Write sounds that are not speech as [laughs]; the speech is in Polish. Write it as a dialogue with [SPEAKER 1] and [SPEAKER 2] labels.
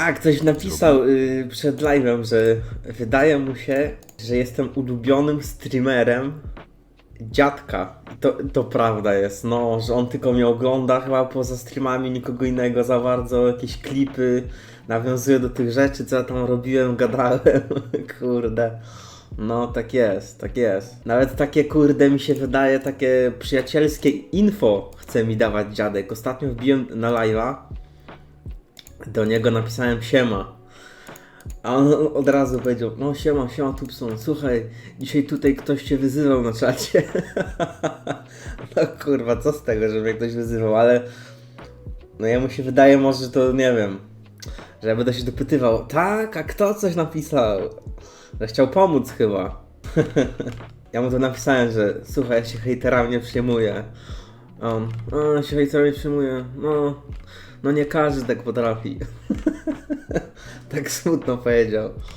[SPEAKER 1] A, ktoś napisał y, przed live'em, że wydaje mu się, że jestem ulubionym streamerem dziadka. To, to prawda jest, no, że on tylko mnie ogląda chyba poza streamami, nikogo innego za bardzo, jakieś klipy, nawiązuje do tych rzeczy, co ja tam robiłem, gadałem, [laughs] kurde. No, tak jest, tak jest. Nawet takie, kurde, mi się wydaje, takie przyjacielskie info chce mi dawać dziadek. Ostatnio wbiłem na live'a, do niego napisałem siema. A on od razu powiedział, no siema, siema Tupson, słuchaj, dzisiaj tutaj ktoś cię wyzywał na czacie. [laughs] no kurwa, co z tego, że mnie ktoś wyzywał, ale no jemu się wydaje może, że to nie wiem, że ja będę się dopytywał, tak, a kto coś napisał? Że chciał pomóc chyba. [laughs] ja mu to napisałem, że słuchaj, ja się hejterami nie przejmuję. A On, a, ja się hejterami przejmuję, no, no nie każdy tak potrafi. [laughs] tak smutno powiedział.